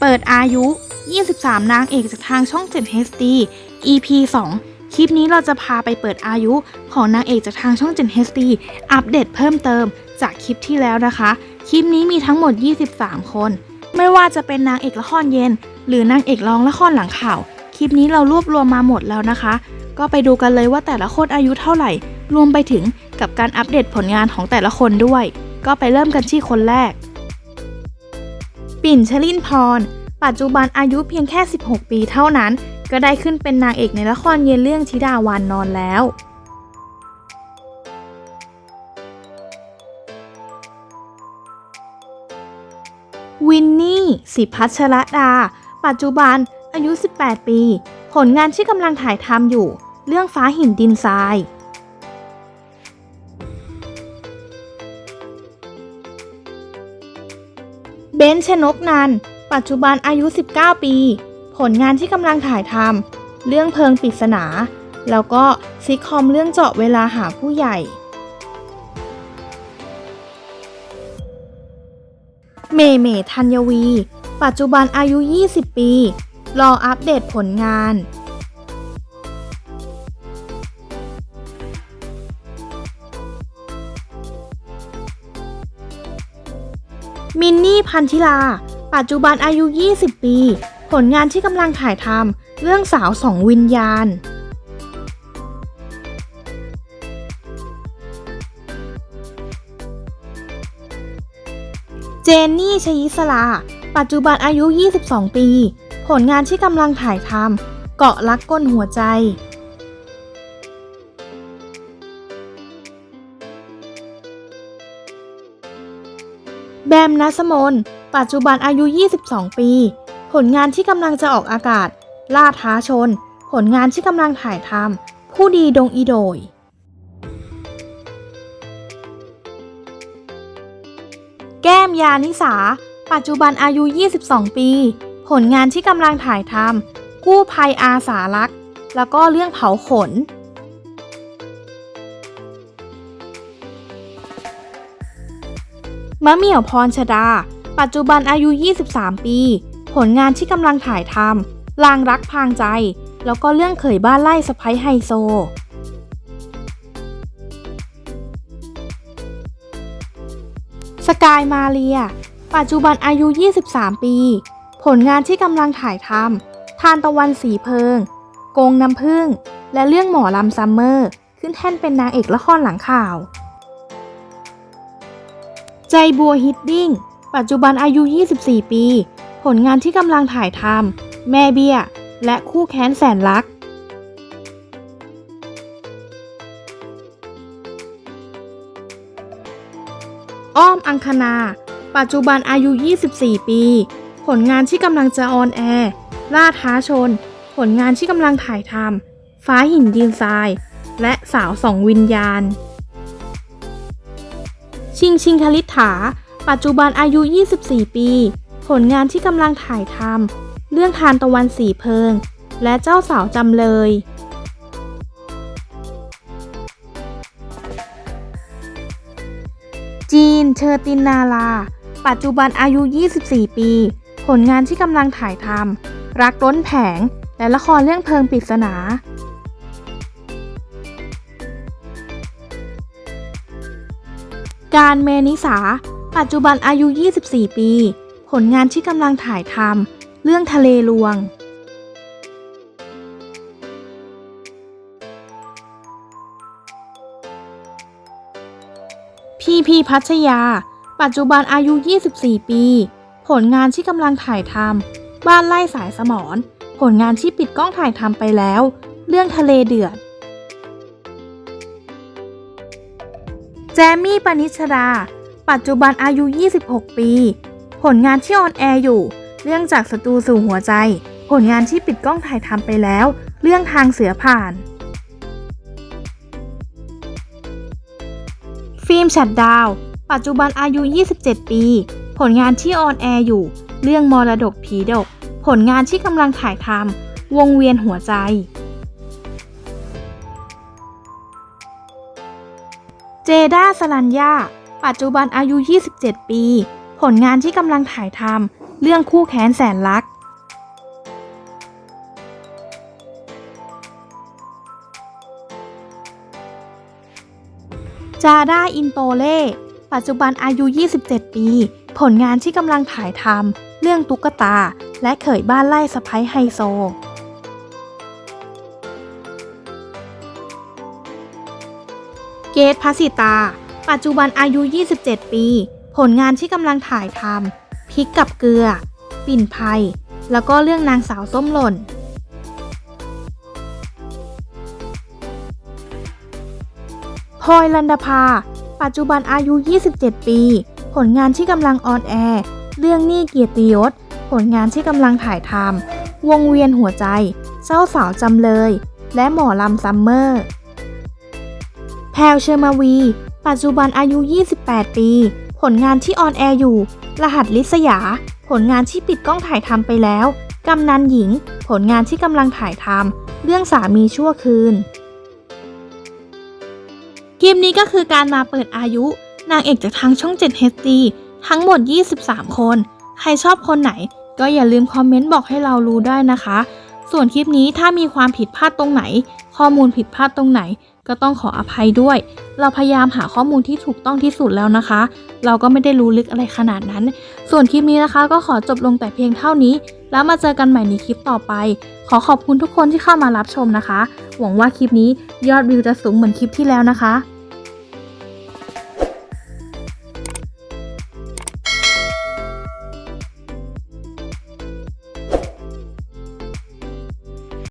เปิดอายุ 23 นางเอกจากทางช่อง 7 HD EP 2 คลิปนี้เราจะพาไปเปิดอายุของนางเอกจากทางช่อง 7 HD อัปเดตเพิ่มเติมจากคลิปที่แล้วนะคะ คลิปนี้มีทั้งหมด 23 คน ไม่ว่าจะเป็นนางเอกละครเย็น หรือนางเอกร้องละครหลังข่าว คลิปนี้เรารวบรวมมาหมดแล้วนะคะ ก็ไปดูกันเลยว่าแต่ละคนอายุเท่าไหร่ รวมไปถึงกับการอัปเดตผลงานของแต่ละคนด้วย ก็ไปเริ่มกันที่คนแรก ปิ่นชลินพร ปัจจุบันอายุเพียงแค่ 16 ปีเท่านั้น ก็ได้ขึ้นเป็นนางเอกในละครเย็นเรื่องธิดาวานนอนแล้ววินนี่ สิพัชรดา ปัจจุบัน อายุ 18 ปี ผลงานที่กำลังถ่ายทำอยู่ เรื่องฟ้าหินดินทราย เบนชนกนัน ปัจจุบันอายุ 19 ปี ผลงานที่กำลังถ่ายทำเรื่องเพิงปริศนา แล้วก็ซิคอมเรื่องเจาะเวลาหาผู้ใหญ่ เมเมธัญวี ปัจจุบันอายุ 20 ปี รออัปเดตผลงาน มินนี่พันธิลา ปัจจุบันอายุ 20 ปี ผลงานที่กำลังถ่ายทำเรื่องสาวสองวิญญาณ เจนนี่ชยิสลา ปัจจุบันอายุ 22 ปี ผลงานที่กำลังถ่ายทำเกาะลักก้นหัวใจ แบมนัสมน ปัจจุบันอายุ 22 ปี ผลงานที่กำลังจะออกอากาศ ล่าท้าชน ผลงานที่กำลังถ่ายทำผู้ดีดงอีโดยแก้มยานิสา ปัจจุบันอายุ 22 ปี ผลงานที่กำลังถ่ายทำกู้ภัยอาสารักษ์แล้วก็เรื่องเผาขน มะเหมี่ยวพรชดา ปัจจุบันอายุ 23 ปี ผลงานที่กำลังถ่ายทำลางรักพรางใจ แล้วก็เรื่องเขยบ้านไล่สะพ้ยไฮโซสกายมาเรีย ปัจจุบันอายุ 23 ปี ผลงานที่กำลังถ่ายทำทานตะวันสีเพิง โกงน้ำผึ้งและเรื่องหมอลำซัมเมอร์ ขึ้นแท่นเป็นนางเอกละครหลังข่าว ใจบัวฮิตดิ้ง ปัจจุบันอายุ 24 ปี ผลงานที่กำลังถ่ายทำ แม่เบี้ย และคู่แค้นแสนรัก อ้อมอังคณา ปัจจุบันอายุ 24 ปี ผลงานที่กำลังจะออนแอร์ ล่าท้าชน ผลงานที่กำลังถ่ายทำ ฟ้าหินดินทราย และสาวสองวิญญาณ ชิงชิงคลิษฐา ปัจจุบันอายุ 24 ปี ผลงานที่กำลังถ่ายทำเรื่องทานตะวันสีเพิง และเจ้าสาวจำเลย จีนเชอร์ตินนาลา ปัจจุบันอายุ 24 ปี ผลงานที่กำลังถ่ายทำรักล้นแผง และละครเรื่องเพลิงปริศนา การเมนิสา ปัจจุบันอายุ 24 ปี ผลงานที่กำลังถ่ายทำเรื่องทะเลลวง พีพีพัชยา ปัจจุบันอายุ 24 ปี ผลงานที่กำลังถ่ายทำบ้านไล่สายสมอนผลงานที่ปิดกล้องถ่ายทำไปแล้ว เรื่องทะเลเดือด จมี่ปนิชดาปัจจุบันอายุ 26 ปี ผลงานที่ออนแอร์อยู่ เรื่องจากศัตรูสู่หัวใจ ผลงานที่ปิดกล้องถ่ายทำไปแล้ว เรื่องทางเสือผ่าน ฟิล์มฉัดดาว ปัจจุบันอายุ 27 ปี ผลงานที่ออนแอร์อยู่ เรื่องมรดกผีดก ผลงานที่กำลังถ่ายทำวงเวียนหัวใจ เจด้าสลัญญา ปัจจุบันอายุ 27 ปี ผลงานที่กำลังถ่ายทำเรื่องคู่แค้นแสนรัก จาด้าอินโตเล่ ปัจจุบันอายุ 27 ปี ผลงานที่กำลังถ่ายทำเรื่องตุ๊กตา และเขยบ้านไล่สะพ้ยไฮโซ กตพัสิตา ปัจจุบันอายุ 27 ปี ผลงานที่กำลังถ่ายทำพริกกับเกลือ ปิ่นภัย แล้วก็เรื่องนางสาวส้มหล่น พลอยลันดาภา ปัจจุบันอายุ 27 ปี ผลงานที่กำลังออนแอร์เรื่องนี้เกียรติยศ ผลงานที่กำลังถ่ายทำวงเวียนหัวใจเจ้าสาวจำเลย และหมอลำซัมเมอร์ พลวเชอร์มาวี ปัจจุบันอายุ 28 ปี ผลงานที่ออนแอร์อยู่ รหัสลิษยา ผลงานที่ปิดกล้องถ่ายทำไปแล้ว กำนันหญิง ผลงานที่กำลังถ่ายทำเรื่องสามีชั่วคืน คลิปนี้ก็คือการมาเปิดอายุ นางเอกจากทางช่อง 7 HD ทั้งหมด 23 คน ใครชอบคนไหน ก็อย่าลืมคอมเมนต์บอกให้เรารู้ได้นะคะ ส่วนคลิปนี้ถ้ามีความผิดพลาดตรงไหน ข้อมูลผิดพลาดตรงไหน ก็ต้องขออภัยด้วย เราพยายามหาข้อมูลที่ถูกต้องที่สุดแล้วนะคะ เราก็ไม่ได้รู้ลึกอะไรขนาดนั้น ส่วนคลิปนี้นะคะก็ขอจบลงแต่เพียงเท่านี้ แล้วมาเจอกันใหม่ในคลิปต่อไป ขอขอบคุณทุกคนที่เข้ามารับชมนะคะ หวังว่าคลิปนี้ยอดวิวจะสูงเหมือนคลิปที่แล้วนะคะ